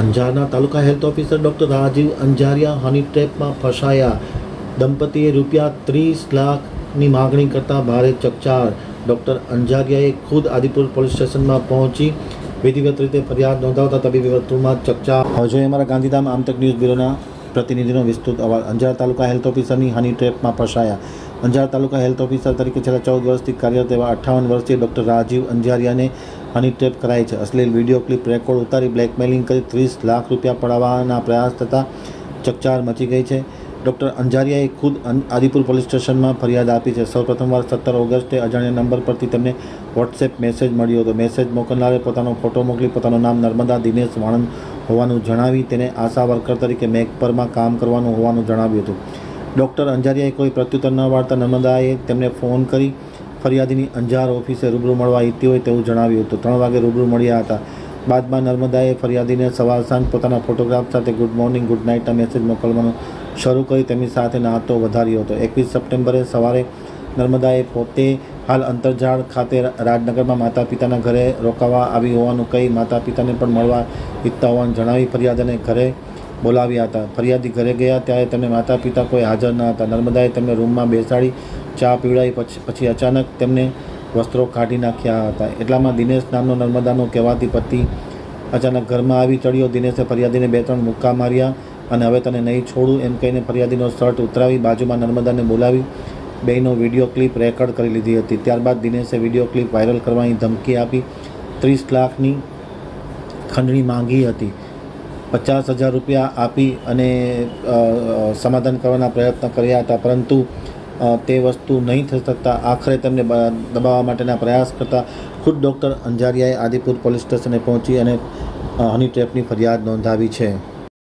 અંજારના તાલુકા health officer doctor Rajiv Anjaria honey ટ્રેપમાં ફસાયા. દંપતીએ રૂપિયા ત્રીસ લાખની માગણી કરતા ભારે ચકચાર. ડૉક્ટર અંજારિયાએ ખુદ આદિપુર પોલીસ સ્ટેશનમાં પહોંચી વિધિવત રીતે ફરિયાદ નોંધાવતા તબીબી વર્તુળમાં ચકચાર. હજુ અમારા ગાંધીધામ આમતક ન્યૂઝ બ્યુરોના પ્રતિનિધિનો વિસ્તૃત અવાજ. અંજાર તાલુકા હેલ્થ ઓફિસરની હની ટ્રેપમાં ફસાયા. અંજાર તાલુકા હેલ્થ ઓફિસર તરીકે છેલ્લા ચૌદ વર્ષથી કાર્યરત એવા અઠ્ઠાવન વર્ષીય ડૉક્ટર રાજીવ અંજારિયાને હની ટ્રેપ કરાઈ છે. અશ્લીલ વીડિયો ક્લિપ રેકોર્ડ ઉતારી બ્લેકમેલિંગ કરી ત્રીસ લાખ રૂપિયા પડાવવાના પ્રયાસ થતાં ચકચાર મચી ગઈ છે. ડૉક્ટર અંજારિયાએ ખુદ આદિપુર પોલીસ સ્ટેશનમાં ફરિયાદ આપી છે. સૌ પ્રથમવાર સત્તર ઓગસ્ટે અજાણ્યા નંબર પરથી તેમને વોટ્સએપ મેસેજ મળ્યો હતો. મેસેજ મોકલનારે પોતાનો ફોટો મોકલી પોતાનું નામ નર્મદા, દિનેશ વાણંદ હોવાનું જણાવી તેને આશા વર્કર તરીકે મેકપરમાં કામ કરવાનું હોવાનું જણાવ્યું હતું. ડૉક્ટર અંજારિયાએ કોઈ પ્રત્યુત્તર ન વાળતા નર્મદાએ તેમને ફોન કરી ફરિયાદીની અંજાર ઓફિસે રૂબરૂ મળવા ઈચ્છતી હોય તેવું જણાવ્યું હતું. ત્રણ વાગે રૂબરૂ મળ્યા હતા. બાદમાં નર્મદાએ ફરિયાદીને સવાર સાંજ પોતાના ફોટોગ્રાફ સાથે ગુડ મોર્નિંગ, ગુડ નાઇટના મેસેજ મોકલવાનું શરૂ કરી તેમની સાથે નાતો વધાર્યો હતો. એકવીસ સપ્ટેમ્બરે સવારે નર્મદાએ પોતે હાલ અંતરજાળ ખાતે રાજનગરમાં માતા પિતાના ઘરે રોકાવા આવી હોવાનું કહી માતા પિતાને પણ મળવા ઈચ્છતા હોવાનું જણાવી ફરિયાદને ઘરે બોલાવ્યા હતા. ફરિયાદી ઘરે ગયા ત્યારે તેમને માતા પિતા કોઈ હાજર ન હતા. નર્મદાએ તેમને રૂમમાં બેસાડી ચા પીવડાવી પછી પછી અચાનક તેમને વસ્ત્રો કાઢી નાખ્યા હતા. એટલામાં દિનેશ નામનો નર્મદાનો કહેવાતી પતિ અચાનક ઘરમાં આવી ચડ્યો. દિનેશે ફરિયાદીને બે ત્રણ મુક્કા માર્યા અને હવે તને નહીં છોડું એમ કહીને ફરિયાદીનો શર્ટ ઉતરાવી બાજુમાં નર્મદાને બોલાવી બેયનો વીડિયો ક્લિપ રેકોર્ડ કરી લીધી હતી. ત્યારબાદ દિનેશે વીડિયો ક્લિપ વાયરલ કરવાની ધમકી આપી. ત્રીસ લાખની ખંડણી માંગી હતી. પચાસ હજાર રૂપિયા આપી અને સમાધાન કરવાના પ્રયત્ન કર્યા હતા. પરંતુ તે વસ્તુ નહીં થઈ શકતા. આખરે તેમને દબાવવા માટેના પ્રયાસ કરતા ખુદ ડૉક્ટર અંજારિયાએ આદિપુર પોલીસ સ્ટેશને પહોંચી અને હની ટ્રેપની ફરિયાદ નોંધાવી છે.